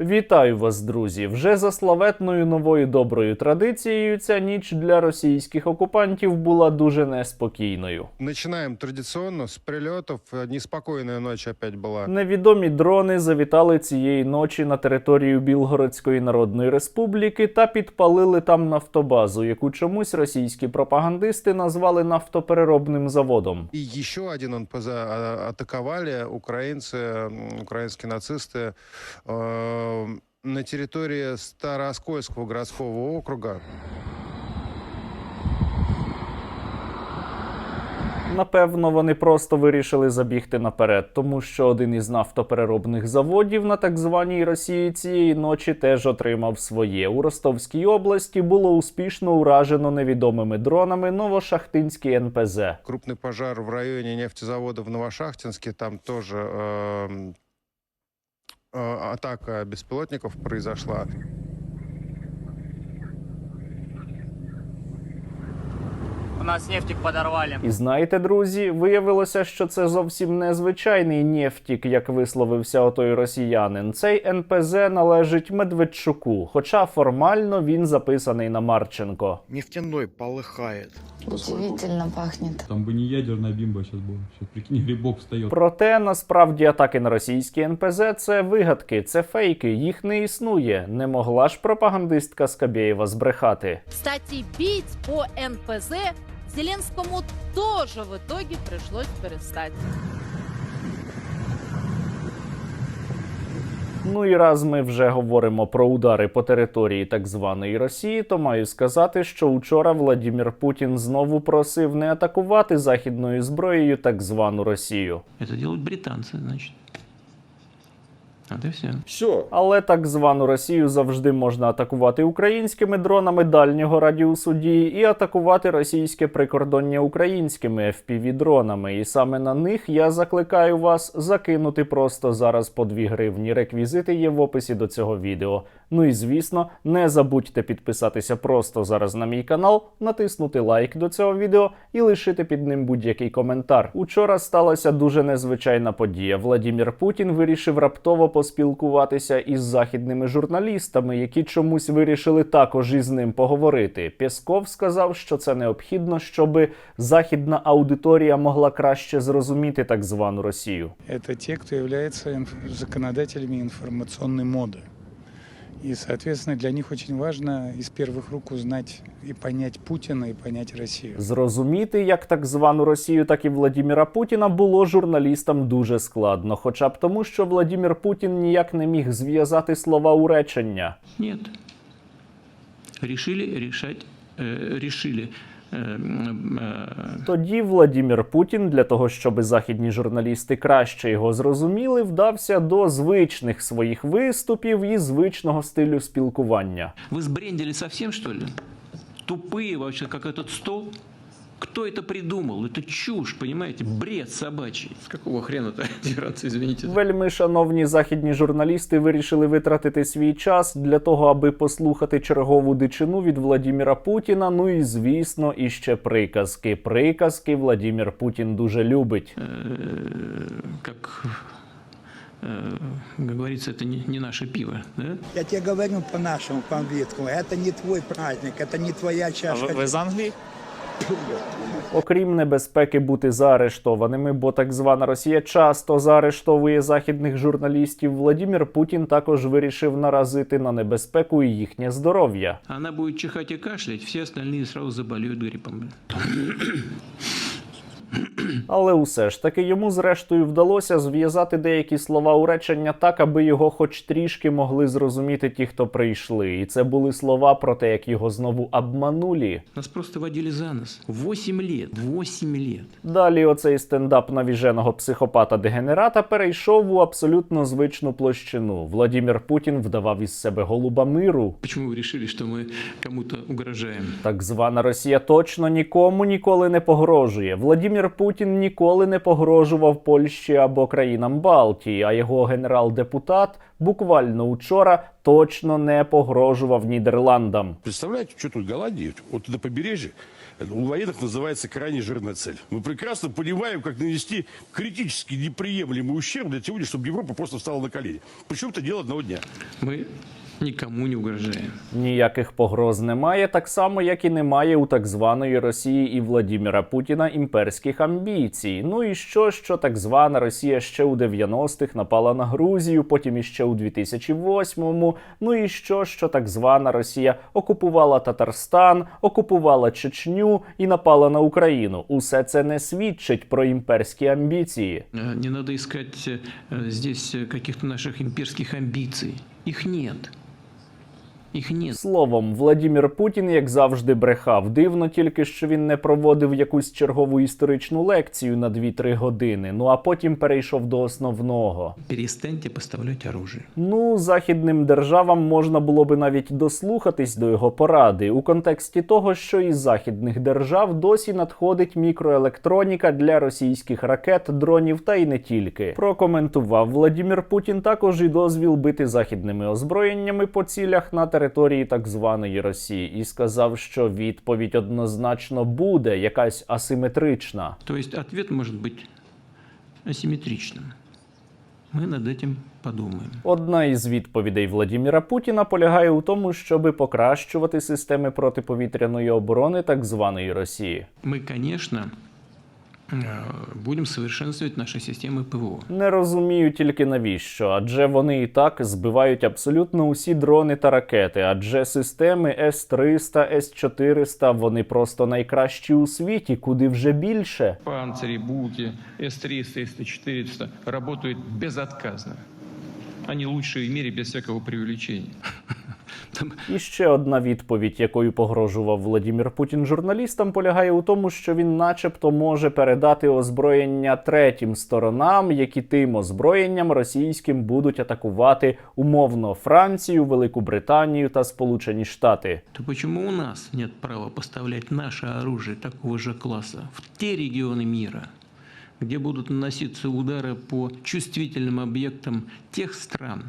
Вітаю вас, друзі! Вже за славетною новою доброю традицією ця ніч для російських окупантів була дуже неспокійною. Начинаем традиционно с прилетов. Э, Неспокойная ночь опять была. Невідомі дрони завітали цієї ночі на територію Білгородської Народної Республіки та підпалили там нафтобазу, яку чомусь російські пропагандисти назвали нафтопереробним заводом. И еще один НПЗ а, атаковали украинцы, м, украинские нацисты э, на территории Старооскольского городского округа. Напевно, вони просто вирішили забігти наперед, тому що один із нафтопереробних заводів на так званій Росії цієї ночі теж отримав своє. У Ростовській області було успішно уражено невідомими дронами Новошахтинський НПЗ. Крупный пожар в районе нефтезавода в Новошахтинске. Там тоже эм, э, атака беспилотников произошла. У нас нефтик подорвали. І знаєте, друзі, виявилося, що це зовсім не звичайний нефтік, як висловився отой росіянин. Цей НПЗ належить Медведчуку, хоча формально він записаний на Марченко. Нефтяной полыхает. Удивительно пахнет. Там бы не ядерная бімба сейчас була. Сейчас, прикинь, грибок встає. Проте насправді атаки на російські НПЗ це вигадки, це фейки, їх не існує. Не могла ж пропагандистка Скабєєва збрехати. Кстати, бить по НПЗ Зеленському теж в итоге пришлось перестать. Ну і раз ми вже говоримо про удари по території так званої Росії, то маю сказати, що учора Владімір Путін знову просив не атакувати західною зброєю так звану Росію. Це роблять британці, значит. Вот і все. Все. Але так звану Росію завжди можна атакувати українськими дронами дальнього радіусу дії і атакувати російське прикордоння українськими FPV-дронами. І саме на них я закликаю вас закинути просто зараз по 2 гривні. Реквізити є в описі до цього відео. Ну і звісно, не забудьте підписатися просто зараз на мій канал, натиснути лайк до цього відео і лишити під ним будь-який коментар. Учора сталася дуже незвичайна подія. Владімір Путін вирішив раптово поспілкуватися із західними журналістами, які чомусь вирішили також із ним поговорити. Пєсков сказав, що це необхідно, щоб західна аудиторія могла краще зрозуміти так звану Росію. те, кто является инф- законодателями информационной моды. И, соответственно, для них очень важно из первых рук узнать и понять Путина, и понять Россию. Зрозуміти як так звану Росію, так і Владіміра Путіна було журналістам дуже складно, хоча б тому, що Владімір Путін ніяк не міг зв'язати слова у речення. Ні. Решили рішать, э, решили. э, м, э, Тоді Владімір Путін, для того, щоб західні журналісти краще його зрозуміли, вдався до звичних своїх виступів і звичного стилю спілкування. Вы сбрендили совсем, что ли? Тупые вообще, как этот стол? Кто это придумал? Это чушь, понимаете? Бред собачий. С какого хрена-то дираться, извините? Вельми шановні західні журналісти вирішили витратити свій час для того, аби послухати чергову дичину від Владіміра Путіна. Ну і звісно, іще приказки. Приказки Владімір Путін дуже любить. Э, Как, э, как говорится, это не, не наше пиво, да? Я тебе говорю по-нашему, по-английскому. Это не твой праздник, это не твоя чашка. з Англії? Окрім небезпеки бути заарештованими, бо так звана Росія часто заарештовує західних журналістів. Владімір Путін також вирішив наразити на небезпеку і їхнє здоров'я. Вона буде чихати і кашлять, всі остальні сразу заболіють гриппом. Але усе ж таки йому зрештою вдалося зв'язати деякі слова у речення так, аби його хоч трішки могли зрозуміти ті, хто прийшли. І це були слова про те, як його знову обманулі. Нас просто водили за нос. Восемь лет. Восемь лет. Далі оцей стендап навіженого психопата-дегенерата перейшов у абсолютно звичну площину. Владімір Путін вдавав із себе голуба миру. Почему вы решили, что мы кому-то угрожаем? Так звана Росія точно нікому ніколи не погрожує. Владімір Владімір Путін ніколи не погрожував Польщі або країнам Балтії, а його генерал-депутат буквально учора точно не погрожував Нідерландам. Представляете, что тут Голландия? Вот на побережье у военных называется крайне жирная цель. Мы прекрасно понимаем, как нанести критически неприемлемый ущерб для того, чтобы Европа просто встала на колени. Причем это дело одного дня. Мы никому не угрожаем. Ніяких погроз немає, так само як і немає у так званої Росії і Владіміра Путіна імперських амбіцій. Ну і що, що так звана Росія ще у 90-х напала на Грузію, потім іще у 2008-му. Ну і що, що так звана Росія окупувала Татарстан, окупувала Чечню і напала на Україну. Усе це не свідчить про імперські амбіції. Э, Не надо искать э, здесь э, каких-то наших имперских амбиций. Их нет. Их нет. Словом, Владімір Путін, як завжди, брехав. Дивно тільки, що він не проводив якусь чергову історичну лекцію на 2-3 години. Ну а потім перейшов до основного. Перестаньте поставлять оружие. Ну, західним державам можна було би навіть дослухатись до його поради у контексті того, що із західних держав досі надходить мікроелектроніка для російських ракет, дронів та й не тільки. Прокоментував Владімір Путін також і дозвіл бити західними озброєннями по цілях на території так званої Росії, і сказав, що відповідь однозначно буде якась асиметрична. То есть ответ может быть асимметричным. Мы над этим подумаем. Одна із відповідей Владіміра Путіна полягає у тому, щоби покращувати системи протиповітряної оборони так званої Росії. Мы, конечно, э, будем совершенствовать наши системы ПВО. Не розумію тільки навіщо, адже вони і так збивають абсолютно усі дрони та ракети. Адже системи С-300, С-400 вони просто найкращі у світі, куди вже більше. Панцири, Буки, С-300, С-400 работают безотказно. Они лучшие в мире без всякого преувеличения. Там І ще одна відповідь, якою погрожував Владімір Путін журналістам, полягає у тому, що він, начебто, може передати озброєння третім сторонам, які тим озброєнням російським будуть атакувати умовно Францію, Велику Британію та Сполучені Штати. То почему у нас нет права поставлять наше оружие такого же класса в те регионы мира, где будут наноситься удары по чувствительным объектам тех стран,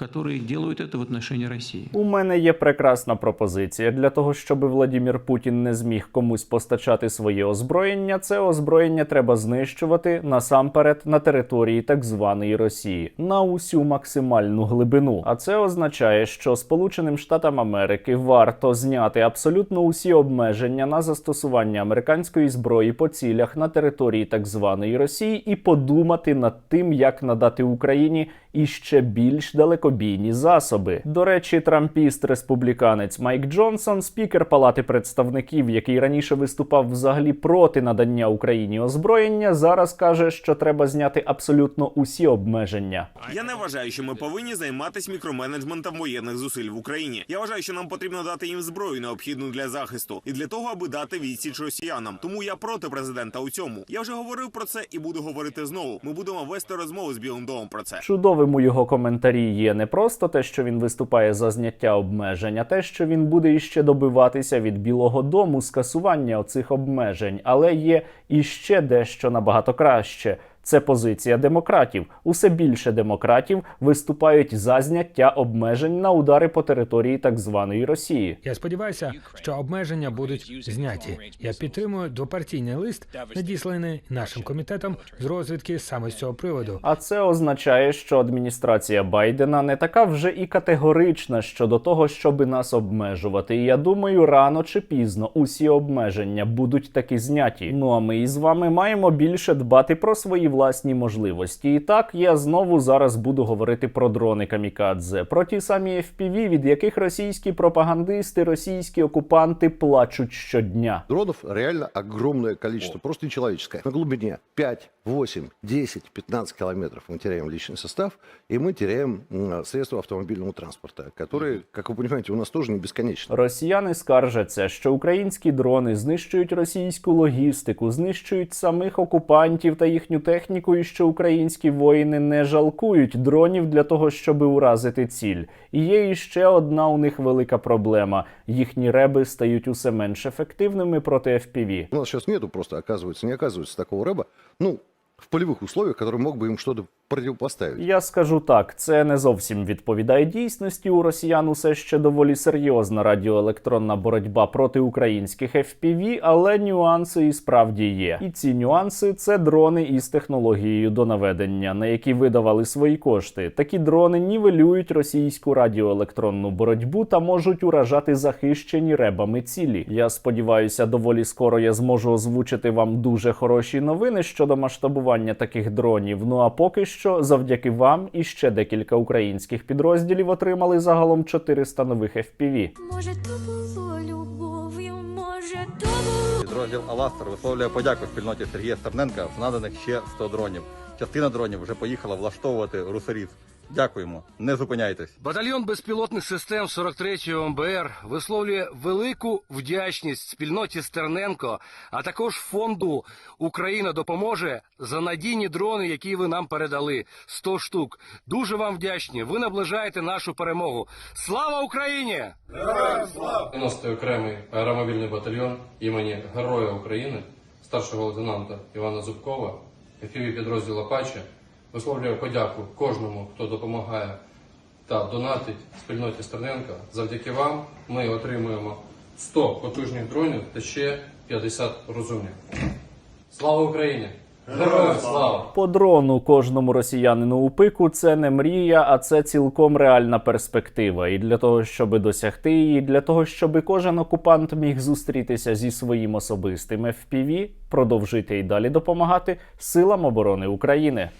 которые делают это в отношении России? У мене є прекрасна пропозиція для того, щоб Владімір Путін не зміг комусь постачати своє озброєння. Це озброєння треба знищувати насамперед на території так званої Росії на усю максимальну глибину. А це означає, що Сполученим Штатам Америки варто зняти абсолютно усі обмеження на застосування американської зброї по цілях на території так званої Росії і подумати над тим, як надати Україні іще більш далекобійні засоби. До речі, трампіст-республіканець Майк Джонсон, спікер Палати представників, який раніше виступав взагалі проти надання Україні озброєння, зараз каже, що треба зняти абсолютно усі обмеження. Я не вважаю, що ми повинні займатися мікроменеджментом воєнних зусиль в Україні. Я вважаю, що нам потрібно дати їм зброю, необхідну для захисту, і для того, аби дати відсіч росіянам. Тому я проти президента у цьому. Я вже говорив про це і буду говорити знову. Ми будемо вести розмову з Білим домом про це. Чудовим у його коментарі є не просто те, що він виступає за зняття обмежень, а те, що він буде іще добиватися від Білого Дому скасування оцих обмежень, але є іще дещо набагато краще. Це позиція демократів. Усе більше демократів виступають за зняття обмежень на удари по території так званої Росії. Я сподіваюся, що обмеження будуть зняті. Я підтримую двопартійний лист, надісланий нашим комітетом з розвідки саме з цього приводу. А це означає, що адміністрація Байдена не така вже і категорична щодо того, щоби нас обмежувати. І я думаю, рано чи пізно усі обмеження будуть таки зняті. Ну а ми із вами маємо більше дбати про свої власні можливості. І так я знову зараз буду говорити про дрони камікадзе, про ті самі FPV, від яких російські пропагандисти, російські окупанти плачуть щодня. Дронов реально огромне кількість, просто нечеловеческое. На глибині 5 8, 10, 15 километров мы теряем личный состав, и мы теряем м, средства автомобильного транспорта, которые, как вы понимаете, у нас тоже не бесконечны. Росіяни скаржаться, що українські дрони знищують російську логістику, знищують самих окупантів та їхню техніку, і що українські воїни не жалкують дронів для того, щоб уразити ціль. І є іще одна у них велика проблема: їхні реби стають усе менш ефективними проти FPV. У нас сейчас нету просто, оказывается, не оказывается такого рэба, ну, в полевых условиях, который мог бы им что-то противопоставить. Я скажу так, це не зовсім відповідає дійсності. У росіян усе ще доволі серйозна радіоелектронна боротьба проти українських FPV, але нюанси і справді є. І ці нюанси це дрони із технологією до наведення, на які видавали свої кошти. Такі дрони нівелюють російську радіоелектронну боротьбу та можуть уражати захищені ребами цілі. Я сподіваюся, доволі скоро я зможу озвучити вам дуже хороші новини щодо масштабування таких дронів. Ну а поки що, завдяки вам і ще декілька українських підрозділів отримали загалом 400 нових FPV. Може, то було любов'ю, може, то було. Підрозділ Аластер висловлює подяку спільноті Сергія Стерненка за наданих ще 100 дронів. Частина дронів вже поїхала влаштовувати русарів. Дякуємо, не зупиняйтесь. Батальйон безпілотних систем 43-ї МБР висловлює велику вдячність спільноті Стерненко, а також фонду Україна допоможе за надійні дрони, які ви нам передали. 100 штук. Дуже вам вдячні. Ви наближаєте нашу перемогу. Слава Україні! Героям 90-й окремий аеромобільний батальйон імені Героя України, старшого лейтенанта Івана Зубкова, FPV підрозділ Апаче висловлює подяку кожному, хто допомагає та донатить спільноті Стерненка. Завдяки вам ми отримуємо 100 потужних дронів та ще 50 розумних. Слава Україні! Героям слава! По дрону кожному росіянину у пику це не мрія, а це цілком реальна перспектива. І для того, щоб досягти її, для того, щоб кожен окупант міг зустрітися зі своїм особистим FPV, продовжити і далі допомагати силам оборони України.